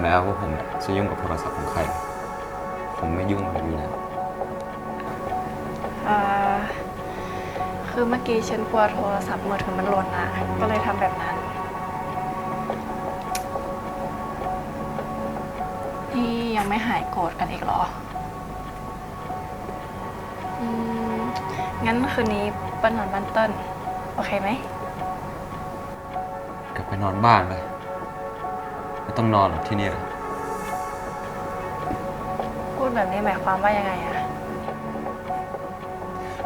ไม่ต้องกลัวนะว่าผมเนี่ยจะยุ่งกับโทรศัพท์ของใคร ผมไม่ยุ่งแบบนี้นะเอ่อคือเมื่อกี้ฉันกลัวโทรศัพท์มือถือมันหล่นอะก็เลยทำแบบนั้น นี่ยังไม่หายโกรธกันอีกเหรออืมงั้นคืนนี้เปิ้ลนอนบ้านเติ้ลโอเคไหม กลับไปนอนบ้านไป ไม่ต้องนอนหรอกที่นี่เลยพูดแบบนี้หมายความว่ายังไงอะ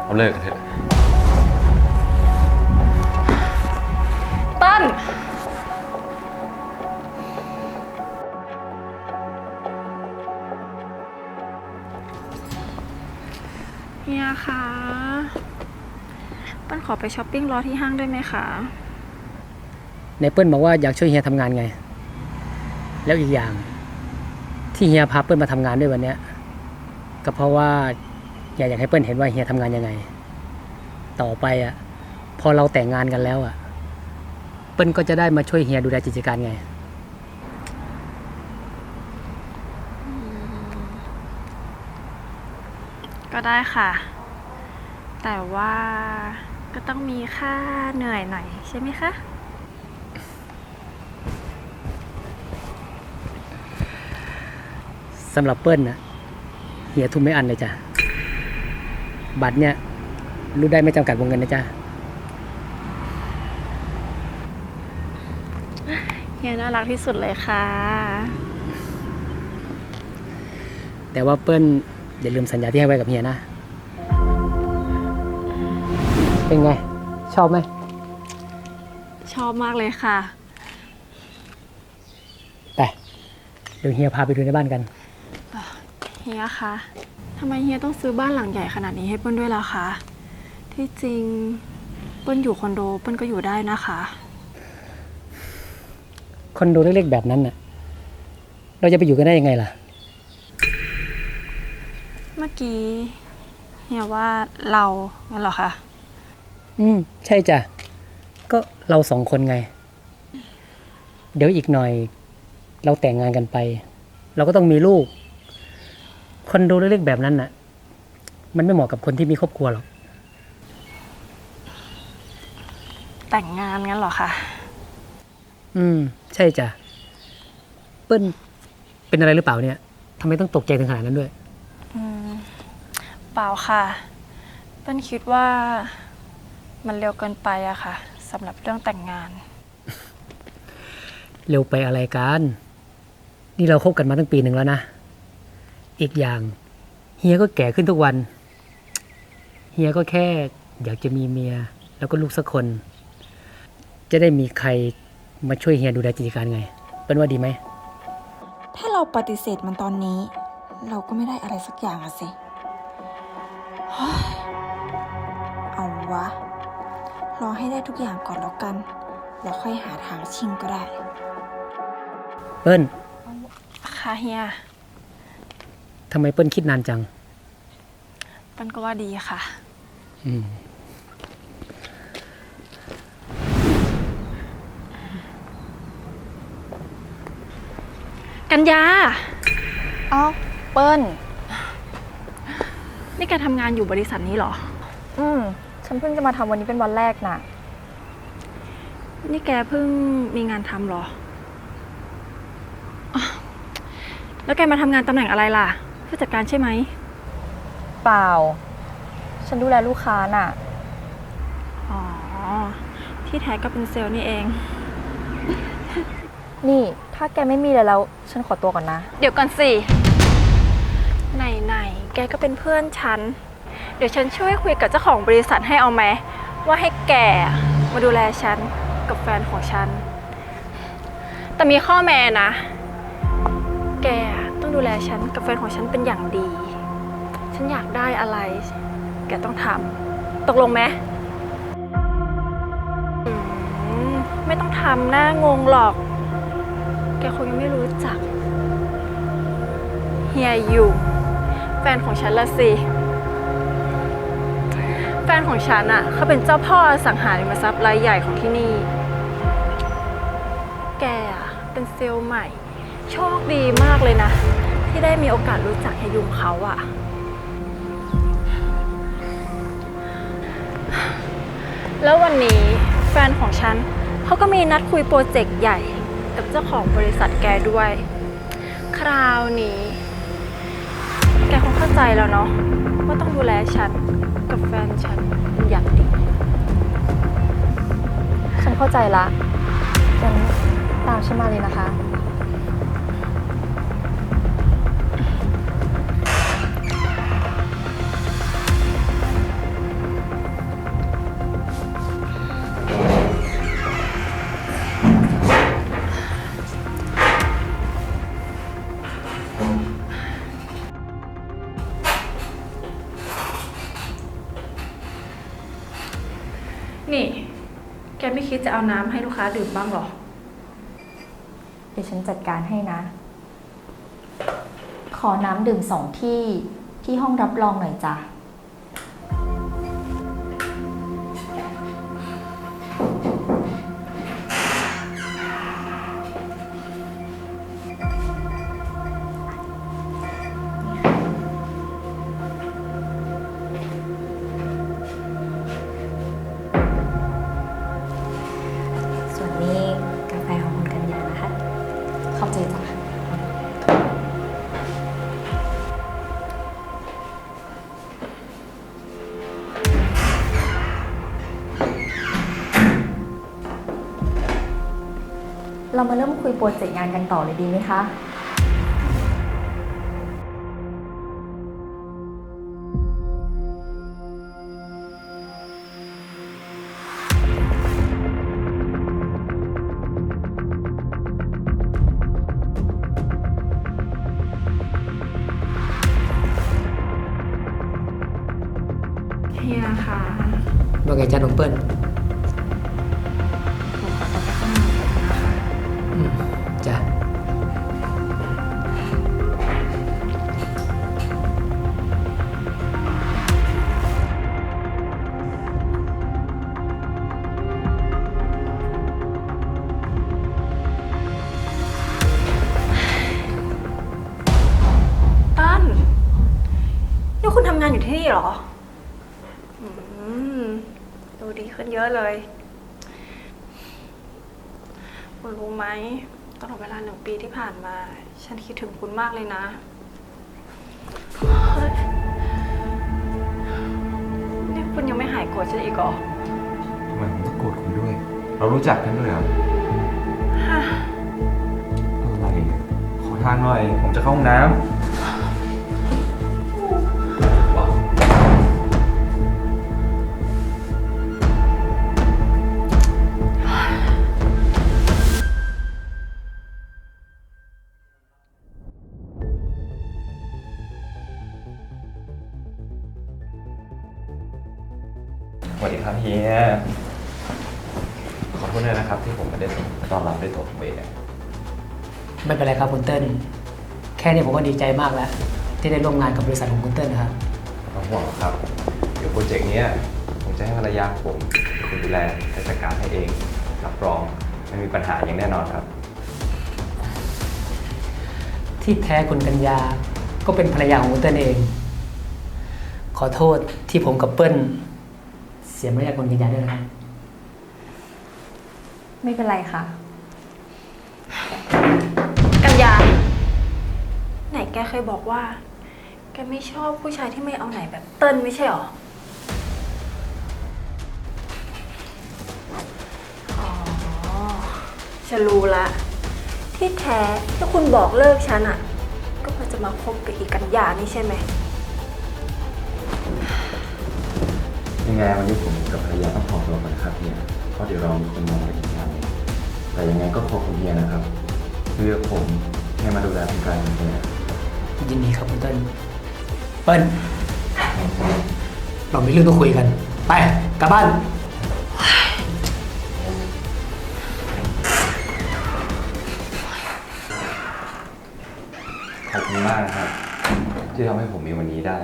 เราเลิกกันเถอะเติ้ลเฮียคะเปิ้ลขอไปช้อปปิ้งรอที่ห้างได้ไหมคะ ในเปิ้ลบอกว่าอยากช่วยเฮียทำงานไง แล้วอีกอย่าง ที่เฮียพาเปิ้ลมาทำงานด้วยวันเนี้ยก็เพราะว่าอยากอยากให้เปิ้ลเห็นว่าเฮียทำงานยังไง ต่อไปอะพอเราแต่งงานกันแล้วอะ เปิ้ลก็จะได้มาช่วยเฮียดูแลกิจการไง ก็ได้ค่ะ แต่ว่าก็ต้องมีค่าเหนื่อยหน่อยใช่ไหมคะ สำหรับเปิ้ลนะเฮียทุนไม่อันเลยจ้ะ บัตรเนี่ยรู้ได้ไม่จำกัดวงเงินนะจ๊ะเฮียน่ารักที่สุดเลยค่ะ แต่ว่าเปิ้ลอย่าลืมสัญญาที่ให้ไว้กับเฮียนะ เป็นไง ชอบไหม ชอบมากเลยค่ะไปเดี๋ยวเฮียพาไปดูในบ้านกันเฮียคะทำไมเฮียต้องซื้อบ้านหลังใหญ่ขนาดนี้ให้เปิ้ลด้วยล่ะคะ ที่จริงเปิ้ลอยู่คอนโดเปิ้ลก็อยู่ได้นะคะ คอนโดเล็กๆแบบนั้นน่ะ เราจะไปอยู่กันได้ยังไงล่ะ เมื่อกี้เฮียว่าเรางั้นเหรอคะอืม ใช่จ้ะ ก็เราสองคนไง เดี๋ยวอีกหน่อย เราแต่งงานกันไป เราก็ต้องมีลูก คอนโดเล็กๆแบบนั้นน่ะ มันไม่เหมาะกับคนที่มีครอบครัวหรอก แต่งงานงั้นเหรอคะอืม ใช่จ้ะ เปิ้ลเป็นอะไรหรือเปล่าเนี่ยทำไมต้องตกใจถึงขนาดนั้นด้วย อืมเปล่าค่ะ เปิ้ลคิดว่ามันเร็วเกินไปอะค่ะสำหรับเรื่องแต่งงาน เร็วไปอะไรกัน นี่เราคบกันมาตั้งปีหนึ่งแล้วนะ อีกอย่างเฮียก็แก่ขึ้นทุกวัน เฮียก็แค่อยากจะมีเมีย แล้วก็ลูกสักคน จะได้มีใครมาช่วยเฮียดูแลกิจการไง เป็นว่าดีไหม ถ้าเราปฏิเสธมันตอนนี้ เราก็ไม่ได้อะไรสักอย่างอะสิเฮ้ยเอาวะ รอให้ได้ทุกอย่างก่อนแล้วกันแล้วค่อยหาทางชิงก็ได้ เปิ้ลค่ะเฮีย ทำไมเปิ้ลคิดนานจัง เปิ้ลก็ว่าดีค่ะ อืม กัญญาเอ้าเปิ้ล นี่แกทำงานอยู่บริษัทนี้เหรอ อืม ฉันเพิ่งจะมาทำวันนี้เป็นวันแรกน่ะ นี่แกเพิ่งมีงานทำเหรออ้าวแล้วแกมาทำงานตำแหน่งอะไรล่ะ ผู้จัดการใช่ไหม เปล่า ฉันดูแลลูกค้าน่ะ อ๋อ ที่แท้ก็เป็นเซลล์นี่เอง นี่ ถ้าแกไม่มีเลยแล้ว ฉันขอตัวก่อนนะ เดี๋ยวก่อนสิไหนๆ แกก็เป็นเพื่อนฉัน เดี๋ยวฉันช่วยคุยกับเจ้าของบริษัทให้เอาไหม ว่าให้แกมาดูแลฉันกับแฟนของฉัน แต่มีข้อแม้นะ แกต้อง ดูแลฉันกับแฟนของฉันเป็นอย่างดี ฉันอยากได้อะไร แกต้องทำตกลงไหมอืมไม่ต้องทำหน้างงหรอก แกคงยังไม่รู้จัก เฮียอยู่แฟนของฉันละสิ แฟนของฉันอะเขาเป็นเจ้าพ่ออสังหาริมทรัพย์รายใหญ่ของที่นี่ แกอะเป็นเซลล์ใหม่ โชคดีมากเลยนะ ที่ได้มีโอกาสรู้จักเฮยุงเขาอะแล้ววันนี้แฟนของฉันเขาก็มีนัดคุยโปรเจกต์ใหญ่กับเจ้าของบริษัทแกด้วย คราวนี้ แกคงเข้าใจแล้วเนาะว่าต้องดูแลฉันกับแฟนฉันอย่างดี ฉันเข้าใจละงั้นตามฉันมาเลยนะคะ นี่ แกไม่คิดจะเอาน้ำให้ลูกค้าดื่มบ้างหรอ เดี๋ยวฉันจัดการให้นะ ขอน้ำดื่มสองที่ที่ห้องรับรองหน่อยจ้ะ คุยโปรเจกต์งานกันต่อเลยดีไหมคะ เฮียค่ะ ว่าไงจ้าน้องเปิ้ลานอยู่ที่นี่เหรอ อืม ดูดีขึ้นเยอะเลย คุณรู้ไหมตลอดเวลาหนึ่งปีที่ผ่านมา ฉันคิดถึงคุณมากเลยนะเฮ้ยนี่คุณยังไม่หายโกรธฉันอีกเหรอ ทำไมผมต้องโกรธคุณด้วย เรารู้จักกันด้วยเหรอฮะอะไรเนี่ยขอทางหน่อย ผมจะเข้าห้องน้ำ ขอโทษด้วยนะครับที่ผมไม่ได้ต้อนรับด้วยตัวผมเองอะไม่เป็นไรครับคุณเติ้ลแค่นี้ผมก็ดีใจมากแล้ว ที่ได้ร่วมงานกับบริษัทของคุณเติ้ลนะครับไม่ต้องห่วงหรอกครับ เดี๋ยวโปรเจกต์เนี้ยผมจะให้ภรรยาผมเป็นคนดูแลและจัดการให้เอง รับรองไม่มีปัญหาอย่างแน่นอนครับ ที่แท้คุณกัญญาก็เป็นภรรยาของคุณเติ้ลเอง ขอโทษที่ผมกับเปิ้ล เสียมารยาทคุณกัญญาด้วยนะครับ ไม่เป็นไรค่ะ กัญญา ไหนแกเคยบอกว่า แกไม่ชอบผู้ชายที่ไม่เอาไหนแบบเติ้ลไม่ใช่หรอ อ๋อฉันรู้ละ ที่แท้ที่คุณบอกเลิกฉันอะ่ะ ก็เพื่อจะมาคบกับอีกัญญานี่ใช่ไหม ไงวันนี้ผมกับภรรยาต้องขอตัวก่อนนะครับเฮียเพราะเดี๋ยวเรามีคนมองไปอีกงานหนึ่งแต่ยังไงก็ขอบคุณเฮียนะครับเลือกผมให้มาดูแลคุณกายคุณเฮียยินดีครับคุณเติ้ลเปิ้ลเรามีเรื่องต้องคุยกัน ไปกลับบ้าน ขอบคุณมากนะครับ ที่ทำให้ผมมีวันนี้ได้